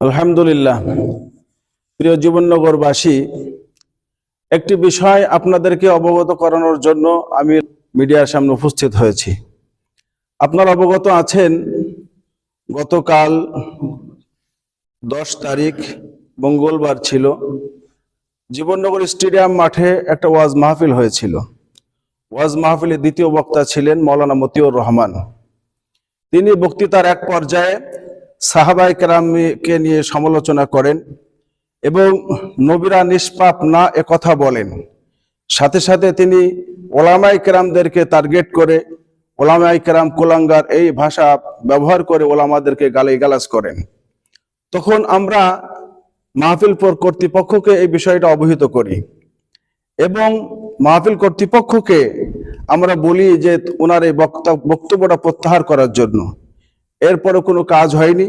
আলহামদুলিল্লাহ। প্রিয় জীবননগরবাসী, একটি বিষয় আপনাদেরকে অবগত করানোর জন্য আমি মিডিয়ার সামনে উপস্থিত হয়েছি। আপনার অবগত আছেন, গতকাল দশ তারিখ মঙ্গলবার ছিল। জীবননগর স্টেডিয়াম মাঠে একটা ওয়াজ মাহফিল হয়েছিল। ওয়াজ মাহফিলের দ্বিতীয় বক্তা ছিলেন মৌলানা মতিউর রহমান। তিনি বক্তৃতার এক পর্যায়ে সাহাবাই কেরামকে নিয়ে সমালোচনা করেন এবং নবীরা নিষ্পাপ না এ কথা বলেন। সাথে সাথে তিনি ওলামাই কেরামদেরকে টার্গেট করে ওলামাই কেরাম কোলাঙ্গার এই ভাষা ব্যবহার করে ওলামাদেরকে গালি গালাজ করেন। তখন আমরা মাহফিল পর কর্তৃপক্ষকে এই বিষয়টা অবহিত করি এবং মাহফিল কর্তৃপক্ষকে আমরা বলি যে ওনার এই বক্তা- বক্তব্যটা প্রত্যাহার করার জন্য। এরপরে কোনো কাজ হয়নি।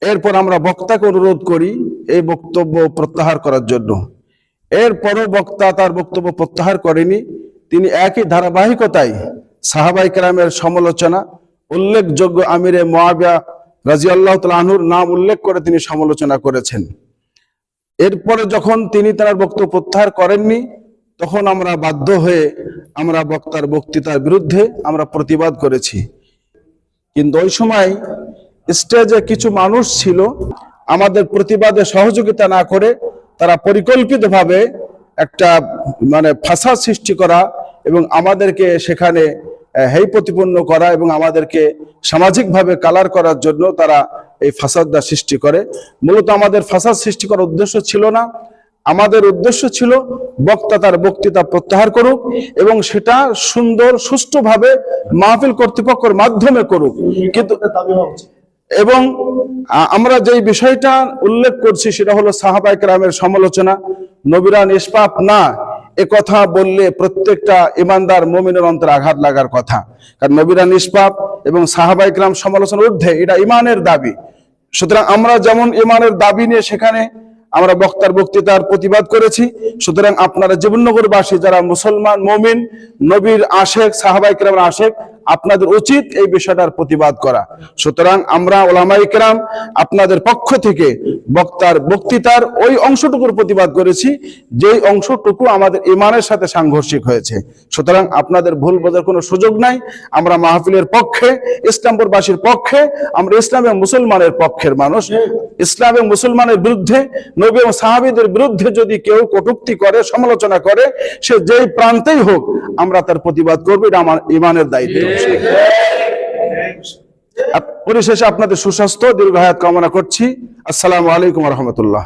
এরপর আমরা বক্তাকে অনুরোধ করি এই বক্তব্য প্রত্যাহার করার জন্য। এরপরও বক্তা তার বক্তব্য প্রত্যাহার করেনি। তিনি একই ধারাবাহিকতায় সাহাবাই কেরামের সমালোচনা, উল্লেখযোগ্য আমিরে মোয়াবিয়া রাজি আল্লাহ আনহুর নাম উল্লেখ করে তিনি সমালোচনা করেছেন। এরপরে যখন তিনি তার বক্তব্য প্রত্যাহার করেননি তখন আমরা বাধ্য হয়ে আমরা বক্তার বক্তৃতার বিরুদ্ধে আমরা প্রতিবাদ করেছি। কিন্তু ওই সময় স্টেজে কিছু মানুষ ছিল, আমাদের প্রতিবাদে সহযোগিতা না করে তারা পরিকল্পিতভাবে একটা মানে ফাসাদ সৃষ্টি করা এবং আমাদেরকে সেখানে হেই প্রতিপন্ন করা এবং আমাদেরকে সামাজিকভাবে কালার করার জন্য তারা এই ফাসাদটা সৃষ্টি করে। মূলত আমাদের ফাসাদ সৃষ্টি করার উদ্দেশ্য ছিল না আমাদের উদ্দেশ্য ছিল বক্তা তার বক্তৃতা প্রত্যাহার করুক এবং সেটা সুন্দর, সুষ্ঠুভাবে মাহফিল কর্তৃপক্ষের মাধ্যমে করুক। কিন্তু এবং আমরা যেই বিষয়টা উল্লেখ করছি সেটা হলো সাহাবাই কেরামের সমালোচনা, নবীরা নিষ্পাপ না, এ কথা বললে প্রত্যেকটা ইমানদার মমিনের অন্তরে আঘাত লাগার কথা। কারণ নবীরা নিষ্পাপ এবং সাহাবাই কেরাম সমালোচনার ঊর্ধ্বে, এটা ইমানের দাবি। সুতরাং আমরা যেমন ইমানের দাবি নিয়ে সেখানে আমরা বক্তার বক্তৃতার প্রতিবাদ করেছি। সুতরাং আপনারা জীবননগরবাসী যারা মুসলমান, মমিন, নবীর আশেখ সাহাবাইকরাম আশেখ আপনাদের উচিত এই বিষয়টার প্রতিবাদ করা। সুতরাং আমরা ওলামাই কেরাম আপনাদের পক্ষ থেকে বক্তার বক্তৃতার ওই অংশটুকুর প্রতিবাদ করেছি, যেই অংশটুকু আমাদের ইমানের সাথে সাংঘর্ষিক হয়েছে। সুতরাং আপনাদের ভুল বোঝার কোনো সুযোগ নাই। আমরা মাহফিলের পক্ষে, ইসলামপুরবাসীর পক্ষে, আমরা ইসলাম এবং মুসলমানের পক্ষের মানুষ। ইসলাম এবং মুসলমানের বিরুদ্ধে, নবী এবং সাহাবীদের বিরুদ্ধে যদি কেউ কটুক্তি করে, সমালোচনা করে, সে যেই প্রান্তেই হোক, আমরা তার প্রতিবাদ করব, এটা আমার ইমানের দায়িত্ব। পরিশেষে আপনাদের সুস্বাস্থ্য দীর্ঘায়াত কামনা করছি। আসসালামু আলাইকুম রহমতুল্লাহ।